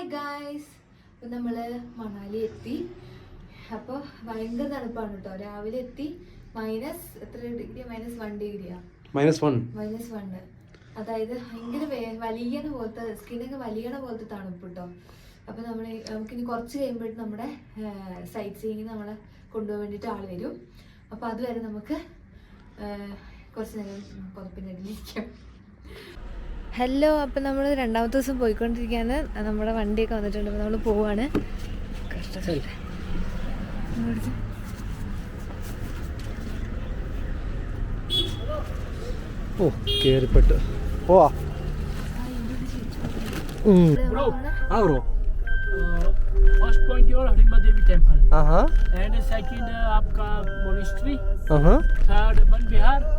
Hi guys ഇപ്പം നമ്മൾ മണാലി എത്തി. അപ്പോൾ ഭയങ്കര തണുപ്പാണ് കേട്ടോ രാവിലെ എത്തി. മൈനസ് എത്ര ഡിഗ്രി മൈനസ് വൺ ഡിഗ്രിയാ മൈനസ് വൺ മൈനസ് വണ്ണ് അതായത് ഭയങ്കര വലിയണ പോലത്തെ സ്കിന്നൊക്കെ വലിയണ പോലത്തെ തണുപ്പ് കേട്ടോ അപ്പോൾ നമ്മൾ നമുക്കിനി കുറച്ച് കഴിയുമ്പോഴേക്കും നമ്മുടെ സൈറ്റ് സീയിങ് നമ്മളെ കൊണ്ടുപോകാൻ വേണ്ടിയിട്ട് ആൾ വരും. അപ്പോൾ അതുവരെ നമുക്ക് കുറച്ച് നേരം പുറപ്പിന്റെ ഇരിക്കാം ഹലോ അപ്പം നമ്മൾ രണ്ടാമത്തെ ദിവസം പോയിക്കൊണ്ടിരിക്കുകയാണ് നമ്മുടെ വണ്ടിയൊക്കെ വന്നിട്ടുണ്ട് അപ്പോൾ നമ്മൾ പോവാണ് കഷ്ടപ്പെട്ട് ഇങ്ങോട്ട് ഓ കേറിപ്പെട്ട് പോവാ ഇവിടെ നമ്മള് ആ bro first point your Hidimba Devi temple Aaha and second आपका मोनिस्ट्री ആഹാ थर्ड वन विहार ഉം.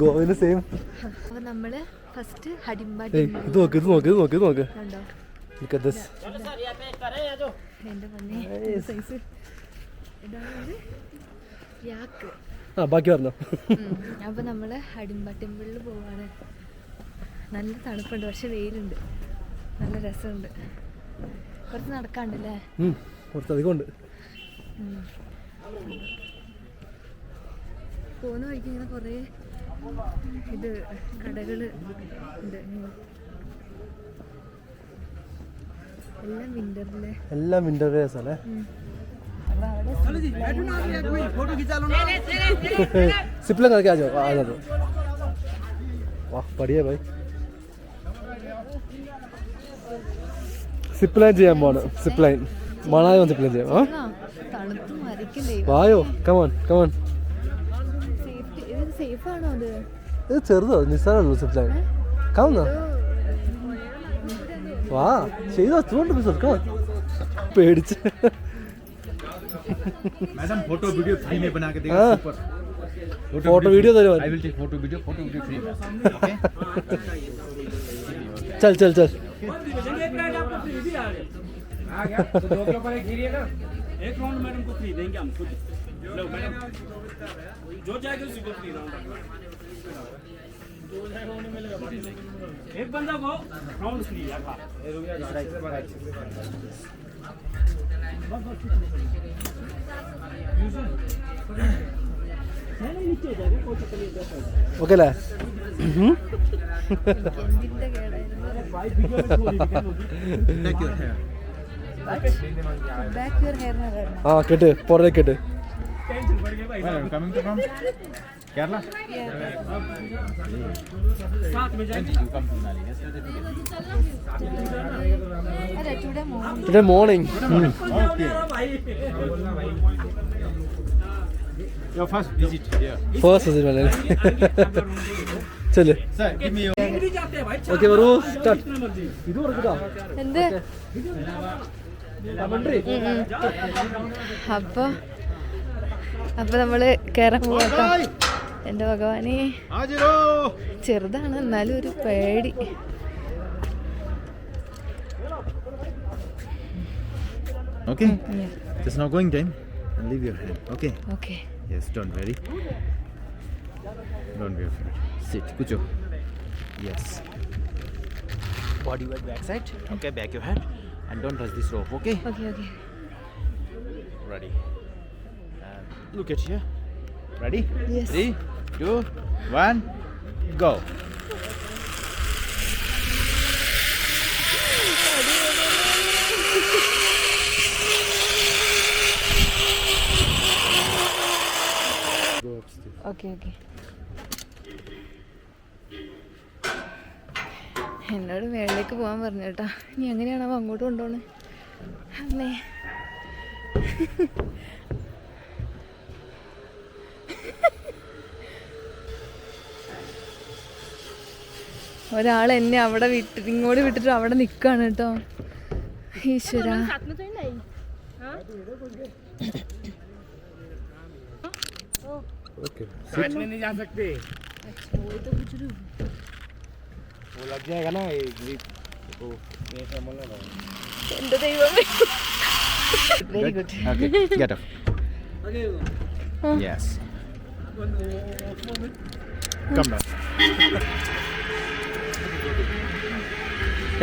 ഗോവയിലെ സെയിം നമ്മൾ ഇത് നോക്ക് ഇത് നോക്ക് ഇത് നോക്ക് ഇത് നോക്ക്. ബാക്കി പറഞ്ഞോ. അപ്പൊ നമ്മൾ ഹടിമ്പ ടെമ്പിളിൽ പോവാണ്. നല്ല തണുപ്പുണ്ട് പക്ഷെ വെയിലുണ്ട്. നല്ല രസമുണ്ട്. കുറച്ച് നടക്കാണ്ടല്ലേ കുറച്ച് അധികം ഉണ്ട്. പോകുന്ന വഴിക്ക് ഇങ്ങനെ കൊറേ ഇത് കടകൾ ഉണ്ട്. എല്ലാം വിന്ററിലെ. എല്ലാം വിന്റർ അല്ലേ? സിപ്ലം जाओ അതോ. വാ പഠിയേ ഭായി സിപ്പ് ലൈൻ ചെയ്യാൻ പോണ് zip line zipline zip line ചെയ്യാം. വായോ കമോൺ കമോൺ സേഫ് ആണോ അത് ഇത് ചെറുതോ നിസ്സാരമുള്ളൂ സിപ്പ് ലൈൻ കാണുന്ന വാ ചെയ്തോ ചൂണ്ട് പിസോട് കമോൺ പേടിച്ച് मैडम फोटो वीडियो फ्री में बना के देगा हाँ। सुपर ഫോട്ടോ വീഡിയോ തരുമോ I will take photo video photo video free में ओके चल चल चल तो दो के ऊपर एक गिरी है ना एक राउंड मैडम को फ्री देंगे हम खुद लो मैडम जो जाएगा उसी को फ्री राउंड एक बंदा को राउंड फ्री है नीचे जाएगा कोई चक्कर नहीं जाता ഓക്കെ അല്ലേ ഉം. എന്തിന്റെ കേടായിരുന്നു take your hair back your hair എന്നാണ് ആ കേട്ട് പുറകെ കേട്ട് madam coming to from Kerala साथ में जाएंगे you come to Manali yes അല്ല today morning today morning okay your first visit here first visit Malayali ചെല് सर गिव मी योर नहीं जाते हैं भाई ഓക്കെ വരൂ സ്റ്റാർട്ട് जितना मर्जी ഇത് കൊടുക്കട്ടോ എന്ത് അപ്പൊ അപ്പോൾ നമ്മൾ കയറാൻ പോകട്ടോ എന്റെ ഭഗവാനെ ചെറുതാണ് എന്നാലും ഒരു പേടി Okay. Yeah. It's now going time. And leave your hand. Okay. Okay. Yes, don't worry. Don't be afraid. Sit. Kucho. Yes. Body weight back side. Okay, back your hand. And don't touch this rope. Okay. Okay. Okay. Ready. Look at here. Ready? Yes. three two one go. Okay okay എന്നോട് മേളിലേക്ക് പോകാൻ പറഞ്ഞു കേട്ടോ. ഇനി എങ്ങനെയാണോ അങ്ങോട്ട് കൊണ്ടുപോണേ? അമ്മേ. ഒരാൾ എന്നെ അവിടെ വിട്ടിട്ട് ഇങ്ങോട്ട് വിട്ടിട്ട് അവിടെ നിൽക്കുകയാണ് കേട്ടോ. ഈശ്വര. Come back.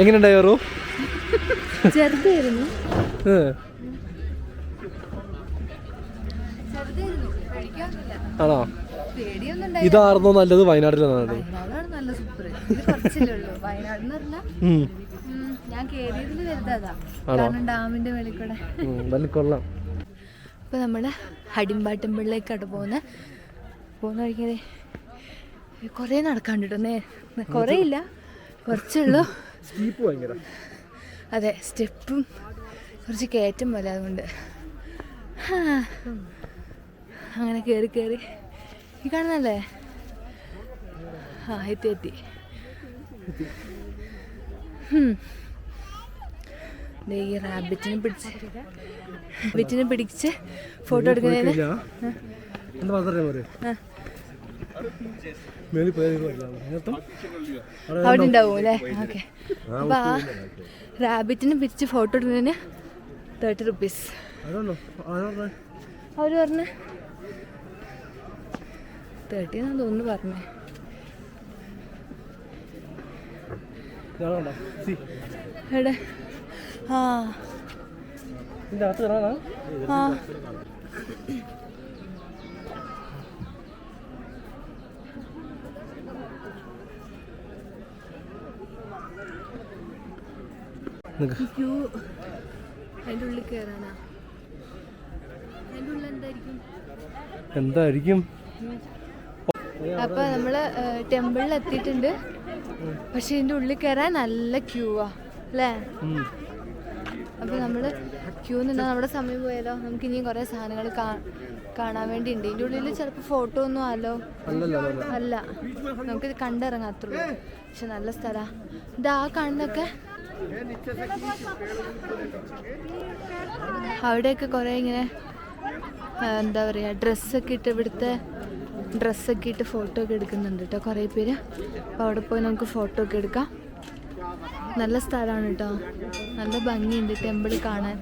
എങ്ങനെയുണ്ടായോ റൂ ചെറുതായിരുന്നു. ആണോ? ഇതായിരുന്നു നല്ലത് വയനാട്ടിലെ നല്ലത് നല്ല കൊള്ളാം. അപ്പോൾ നമ്മൾ ഹടിമ്പാട്ടുമ്പിളിലേക്കാണ് പോകുന്നത് പോകുന്ന. വഴിക്കേ കൊറേ നടക്കാണ്ടിട്ടോ നേ കൊറേ ഇല്ല. കുറച്ചുള്ളൂ. സ്റ്റീപ്പ് ഭയങ്കര. അതെ സ്റ്റെപ്പും കുറച്ച് കയറ്റം പോലെ അതുകൊണ്ട്. അങ്ങനെ കയറി കയറി ഈ കാണുന്നല്ലേ ആ എത്തി എത്തി. ഈ റാബിറ്റിനെ പിടിച്ച് റാബിറ്റിനെ പിടിച്ച് ഫോട്ടോ എടുക്കുന്നതിന്. എന്താ പറഞ്ഞാൽ പോരെ ആ. മേളിൽ പോയാൽ അതിനർത്ഥം അവിടെ ഉണ്ടാവും അല്ലേ? ഓക്കെ. അപ്പോൾ ആ റാബിറ്റിനെ പിരിച്ച് ഫോട്ടോ എടുക്കുന്നതിന് തേർട്ടി റുപ്പീസ് അവർ പറഞ്ഞ? അവർ പറഞ്ഞ് തേർട്ടി എന്നാ തോന്നുന്നു പറഞ്ഞേ. എവിടെ? ആ നിക്ക്. ക്യൂ അതിന്റെ ഉള്ളിൽ കയറാനാ അതിന്റെ ഉള്ളിൽ എന്തായിരിക്കും? അപ്പൊ നമ്മൾ ടെമ്പിളിൽ എത്തിയിട്ടുണ്ട്. പക്ഷെ ഇതിന്റെ ഉള്ളിൽ കയറാൻ നല്ല ക്യൂ ആ അല്ലേ? ഉം. അപ്പൊ നമ്മൾ ക്യൂ നിന്നാ നമ്മുടെ സമയം പോയാലോ നമുക്ക് ഇനിയും കുറെ സാധനങ്ങൾ കാണാൻ വേണ്ടി ഉണ്ട് ഇതിന്റെ ഉള്ളിൽ ചിലപ്പോ ഫോട്ടോ ഒന്നും ആലോ? അല്ല. നമുക്ക് കണ്ടിറങ്ങാത്തുള്ളൂ. പക്ഷെ നല്ല സ്ഥല. ഇതാ കാണുന്നൊക്കെ അവിടെയൊക്കെ കുറെ ഇങ്ങനെ എന്താ പറയാ ഡ്രസ്സൊക്കെ ഇട്ട് ഇവിടുത്തെ ഡ്രസ്സൊക്കെ ഇട്ട് ഫോട്ടോ ഒക്കെ എടുക്കുന്നുണ്ട് കേട്ടോ കുറേ പേര്. അപ്പോൾ അവിടെ പോയി നമുക്ക് ഫോട്ടോ ഒക്കെ എടുക്കാം. നല്ല സ്ഥലമാണ് കേട്ടോ നല്ല ഭംഗിയുണ്ട് ടെമ്പിൾ കാണാൻ.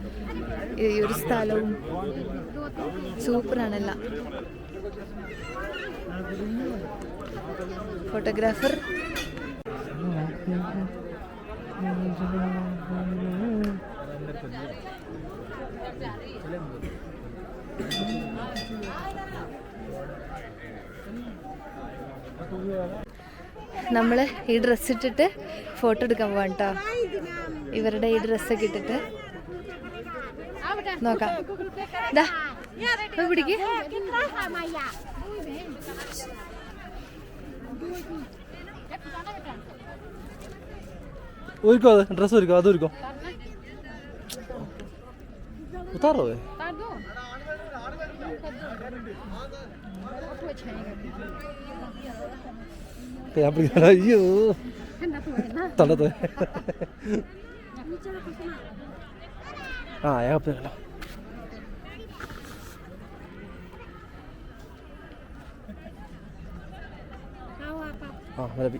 ഈ ഒരു സ്ഥലവും സൂപ്പറാണല്ല ഫോട്ടോഗ്രാഫർ നമ്മൾ ഈ ഡ്രസ്സ് ഇട്ടിട്ട് ഫോട്ടോ എടുക്കാൻ പോവാം കേട്ടോ ഇവരുടെ ഈ ഡ്രസ്സൊക്കെ ഇട്ടിട്ട്. നോക്കാം. ദാ, Thank പിടിക്ക്. ഒരുക്കോ അത് ഡ്രസ്സ് ഒരുക്കോ അത് ഒരുക്കോ ഉത്താറോ അയ്യോ. ആ പിടിക്കല്ലോ ആ മതി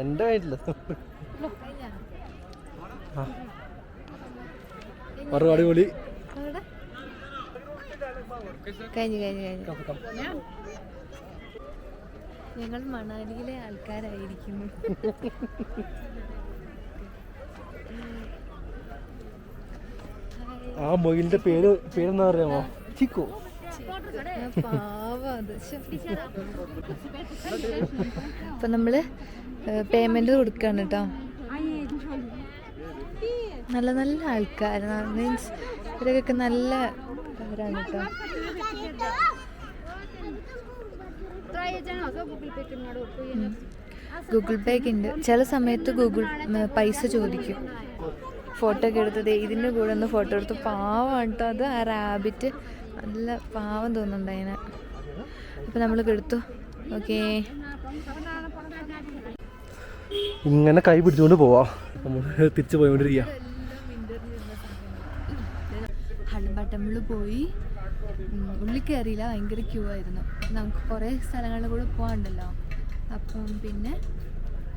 എന്റെ വീട്ടിൽ മറുപടി പൊളി അടിപൊളി? കഴിഞ്ഞു കഴിഞ്ഞു. കഴിഞ്ഞു ഞങ്ങൾ മണാലിയിലെ ആൾക്കാരായിരിക്കുന്നു. ആ മൊയിലിന്റെ പേര് പേരെന്താ പറയാമോ ചിക്കോ. അപ്പൊ നമ്മൾ പേയ്മെന്റ് കൊടുക്കാണ് കേട്ടോ നല്ല നല്ല ആൾക്കാർ മീൻസ് ഇവരൊക്കെ നല്ല ഇവരാണ് കേട്ടോ ഗൂഗിൾ പേ ഒക്കെ ഉണ്ട്. ചില സമയത്ത് ഗൂഗിൾ പൈസ ചോദിക്കും. ഫോട്ടോ ഒക്കെ എടുത്തത് ഇതിന്റെ കൂടെ ഒന്ന് ഫോട്ടോ എടുത്ത് പാവാണ് കേട്ടോ അത് ആ റാബിറ്റ് നല്ല പാവം തോന്നുന്നുണ്ട് അതിനെ. അപ്പം നമ്മൾ കെടുത്തു. ഓക്കേ. ഇങ്ങനെ കൈ പിടിച്ചുകൊണ്ട് പോവാ. നമ്മൾ തിരിച്ചു പോയോണ്ടിരിക്കാം. ഹളിമ്പ ടെമ്പിൾ പോയി. ഉള്ളി ഉള്ളിൽ കയറിയില്ല ഭയങ്കര ക്യൂ ആയിരുന്നു. നമുക്ക് കുറേ സ്ഥലങ്ങളിൽ കൂടെ പോകാണ്ടല്ലോ അപ്പം പിന്നെ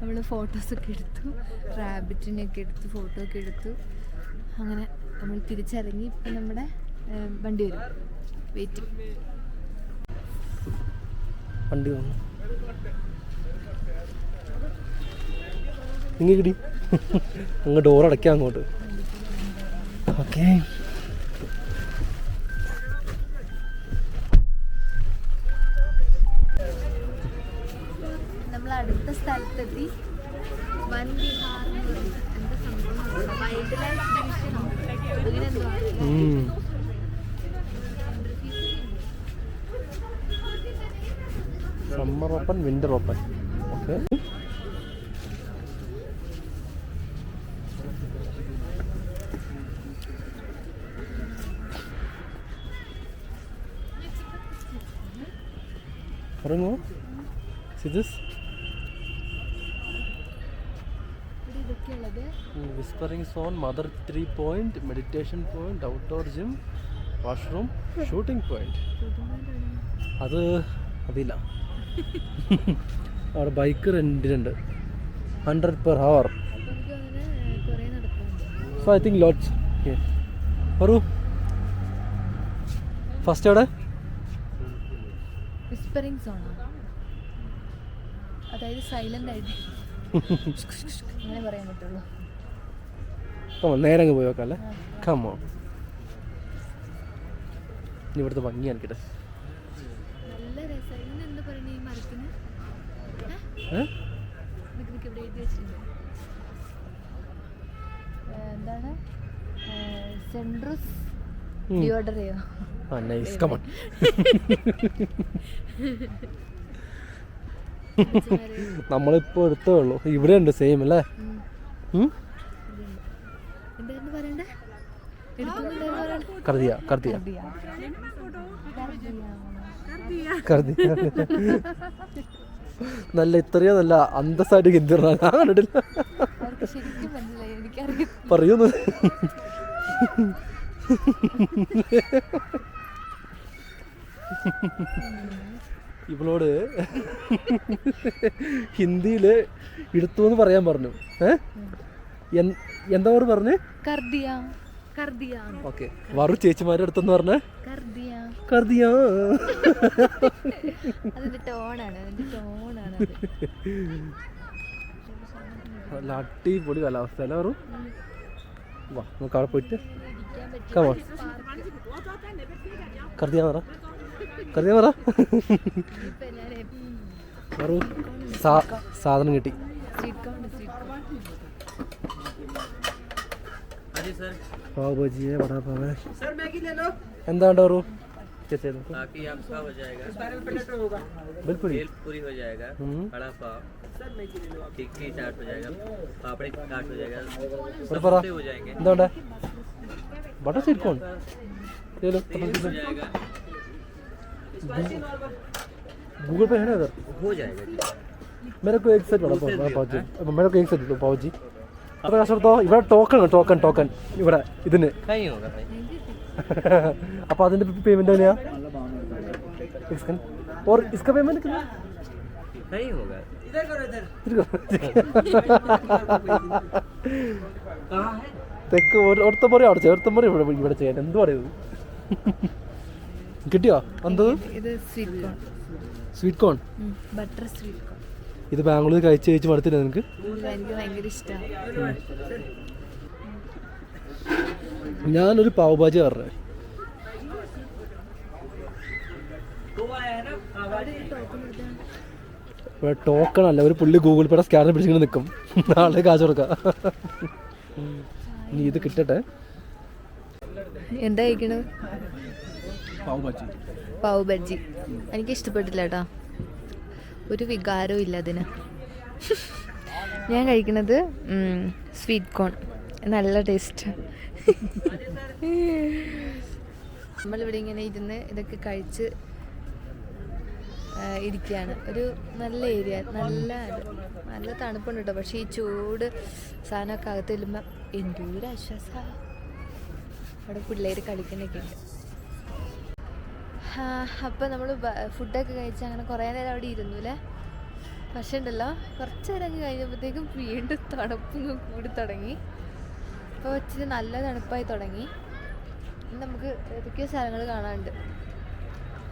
നമ്മൾ ഫോട്ടോസൊക്കെ എടുത്തു. റാബിറ്റിനെയൊക്കെ എടുത്തു ഫോട്ടോ ഒക്കെ എടുത്തു. അങ്ങനെ നമ്മൾ തിരിച്ചിറങ്ങി. ഇപ്പം നമ്മുടെ വണ്ടി വരും. വെയിറ്റ് വണ്ടി വന്നു. നിങ്ങൾ അങ്ങ് ഡോർ അടയ്ക്കാം അങ്ങോട്ട്. ഓക്കെ ഇറങ്ങോ സിദിസ് whispering zone mother three point meditation point outdoor gym washroom shooting point അത് അതില്ല. അവിടെ bike റെന്റിനുണ്ട് hundred per hour so I think loads Paru first എവിടെ? വിസ്പറിംഗ് സോണോ അതായത് സൈലന്റ് ആയിട്ട്. അങ്ങനെ പറയാൻ പറ്റുള്ളൂ. നേരെ അങ്ങ് പോയി നോക്കാം കമ്മോ ഇവിടുത്തെ ഭംഗി കാണിക്കട്ടെ. നല്ല രസം എന്താ പറയുന്നത് ഈ മരത്തിന്? ഇവിടെ എഴുതി വെച്ചിട്ടുണ്ട്. എന്താണ്? സെൻട്രസ് ഉം. ഡിയോഡറിയോ ആ നൈസ് കമോൺ നമ്മളിപ്പോൾ എടുത്തേ ഉള്ളൂ. ഇവിടെ ഉണ്ട് സെയിം അല്ലേ കർദിയ കർദിയ. കർദിയ. നല്ല ഇത്രയോ നല്ല അന്തസ്സായിട്ട് ഹിന്ദി പറഞ്ഞാൽ ഞാൻ കണ്ടിട്ടില്ല. പറയുന്നു. ഇവളോട് ഹിന്ദിയിൽ എടുത്തു എന്ന് പറയാൻ പറഞ്ഞു. എന്താ അവർ പറഞ്ഞ്? ഓക്കെ. വറു ചേച്ചിമാരുടെ അടുത്തെന്ന് പറഞ്ഞ? കർദിയ. നല്ല അടിപൊളി കാലാവസ്ഥ അല്ലേ വറു? വാ നമുക്ക് അവിടെ പോയിട്ട് കമോൺ കർദിയാ പറ കർദിയാ പറ ഇപ്പൊ എല്ലാരും വറു സാ സാധനം കിട്ടി സ്ട്രീറ്റ് കോൺ സ്ട്രീറ്റ് കോൺ हाँ जी sir pav ബജിയെ വടാ pav sir Maggi ले लो എന്താണ്ട് വറു ചേച്ചി നോക്ക്. बाकी आपका हो जाएगा ബിൽപുരി भेल पूरी हो जाएगा हम्म। बड़ा पाव सर मैगी ले लो टिक्की चाट हो जाएगा पापड़ी चाट हो जाएगा ഒരു പറ समोसे हो जाएंगे എന്താണ്ട് ബട്ടർ സ്വീറ്റ് കോൺ ले लो तेल हो जाएगा गूगल पे है ना इधर हो जाएगा जी मेरे को एक सेट बड़ा पाव पाव जी मेरे को एक सेट पाव जी അത്ര കാശ് കൊടുത്തോ ഇവിടെ ടോക്കൺ ടോക്കൺ ടോക്കൺ ഇവിടെ ഇതിന് नहीं होगा भाई അപ്പോൾ അതിന്റെ പേയ്മെന്റ് എങ്ങനെയാ इसका और इसका पेमेंट कितना नहीं होगा इधर करो इधर कहाँ है തെക്ക് ഒരുത്ത മുറി അവിടെ ഒരുത്തം മുറി ഇവിടെ ഇവിടെ ചെയ്യാൻ. എന്ത് പറയുന്നത്? കിട്ടിയോ? എന്തത് sweet corn butter sweet corn ഇത് ബാംഗ്ലൂർ കഴിച്ച് കഴിച്ച് മടുത്തില്ല നിനക്ക്? ഞാനൊരു പാവഭാജി പറഞ്ഞേ. ടോക്കൺ അല്ല ഒരു പുള്ളി ഗൂഗിൾ പേടെ സ്കാനർ പിടിച്ചിങ്ങനെ നിൽക്കും നാളെ കാശ് കൊടുക്കാം. ഇനി ഇത് കിട്ടട്ടെ. എന്താ കഴിക്കണത്? പാവ് ബജി പാവ് ബജ്ജി. എനിക്ക് ഇഷ്ടപ്പെട്ടില്ല കേട്ടോ ഒരു വികാരവും ഇല്ല അതിന്. ഞാൻ കഴിക്കണത് സ്വീറ്റ് കോൺ നല്ല ടേസ്റ്റ് നമ്മളിവിടെ ഇങ്ങനെ ഇരുന്ന് ഇതൊക്കെ കഴിച്ച് ഇരിക്കുകയാണ് ഒരു നല്ല ഏരിയ നല്ല നല്ല തണുപ്പുണ്ട് കേട്ടോ പക്ഷേ ഈ ചൂട് സാധനമൊക്കെ അകത്ത് ചെല്ലുമ്പോൾ ഒരു ആശ്വാസമാണ് അവിടെ പിള്ളേർ കളിക്കുന്നൊക്കെ ഉണ്ട്. അപ്പോൾ നമ്മൾ ഫുഡൊക്കെ കഴിച്ച് അങ്ങനെ കുറേ നേരം അവിടെ ഇരുന്നു അല്ലേ പക്ഷേ ഉണ്ടല്ലോ കുറച്ച് നേരം കഴിഞ്ഞപ്പോഴത്തേക്കും വീണ്ടും തണുപ്പ് കൂടി തുടങ്ങി. അപ്പോൾ ഇച്ചിരി നല്ല തണുപ്പായി തുടങ്ങി. നമുക്ക് ഏതൊക്കെയോ സ്ഥലങ്ങൾ കാണാനുണ്ട്.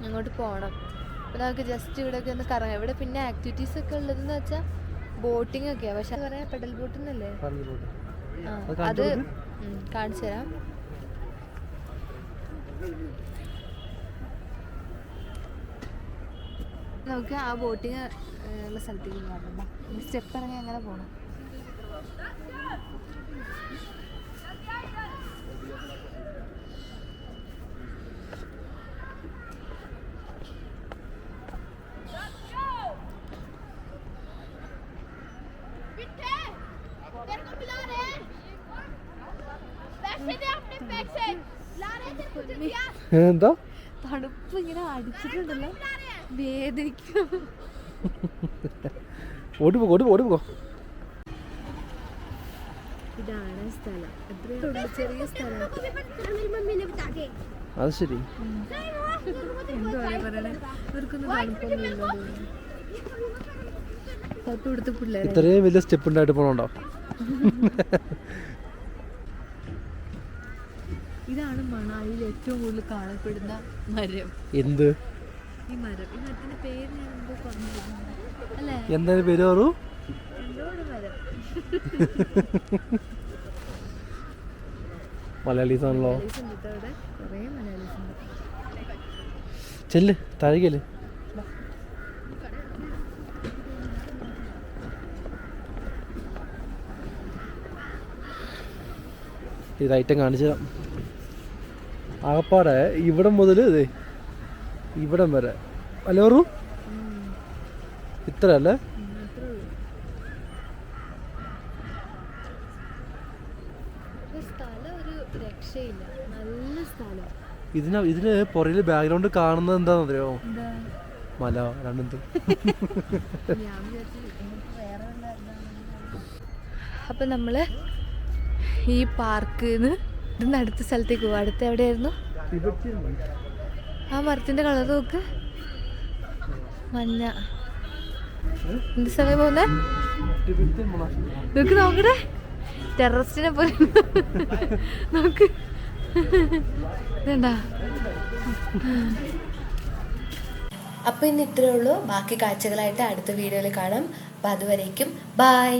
അങ്ങോട്ട് പോകണം അപ്പോൾ നമുക്ക് ജസ്റ്റ് ഇവിടെയൊക്കെ ഒന്ന് കറങ്ങാം. ഇവിടെ പിന്നെ ആക്ടിവിറ്റീസ് ഒക്കെ ഉള്ളതെന്ന് വെച്ചാൽ ബോട്ടിംഗ് ഒക്കെയാണ് പക്ഷെ പറയാ പെഡൽ ബോട്ട് എന്നല്ലേ അത് കാണിച്ചു തരാം. നമുക്ക് ആ ബോട്ടിങ് ഉള്ള സ്ഥലത്തേക്ക് പോകാം സ്റ്റെപ്പ് ഇറങ്ങി അങ്ങനെ പോകണം എന്താ? തണുപ്പ് ഇങ്ങനെ അടിച്ചിട്ടുണ്ടല്ലോ. വേദനിക്കും. ഓടി ഓടി ഓടി ഇതാണ് സ്ഥലം. ചെറിയ സ്ഥലം. അത് ശരി. ഇത്രയും വലിയ സ്റ്റെപ്പ് ഉണ്ടായിട്ട് പോകണുണ്ടോ ഇതാണ് മണാലിയിൽ ഏറ്റവും കൂടുതൽ കാണപ്പെടുന്ന മരം. എന്ത്? ഈ മരം. ഈ മരത്തിന്റെ പേര് ഞാൻ എന്തോ പറഞ്ഞിരുന്നു. അല്ലേ? എന്താണ് പേര് പറു മലയാളീസ് ആണല്ലോ ചെല്ല് താഴേക്കൽ ഈ ഐറ്റം കാണിച്ചു തരാം ആകപ്പാടെ ഇവിടം മുതൽ ഇതേ ഇവിടം വരെ. അല്ലോറു ഇത്ര അല്ലേ പക്ഷേ സ്ഥലം ഒരു രക്ഷയില്ല. നല്ല സ്ഥലം. ഇതിന് ഇതിന് പുറകിൽ ബാക്ക്ഗ്രൗണ്ട് കാണുന്നത് എന്താണെന്നറിയോ? അറിയോ മല രണ്ടും നമ്മൾ അപ്പൊ നമ്മൾ ഈ പാർക്ക് നിന്ന് ഇതിന്ന് അടുത്ത സ്ഥലത്തേക്ക് പോകും അടുത്ത് എവിടെയായിരുന്നു? ആ മരത്തിന്റെ കളർ നോക്ക്. മഞ്ഞ. എന്ത് സമയം പോകുന്നേ? നോക്ക് നോക്കട്ടെ ടെററിസ്റ്റിനെ പോലെ. നോക്ക്. അപ്പൊ ഇന്ന് ഇത്രയേ ഉള്ളൂ. ബാക്കി കാഴ്ചകളായിട്ട് അടുത്ത വീഡിയോയിൽ കാണാം. അപ്പോൾ അതുവരേക്കും ബായ്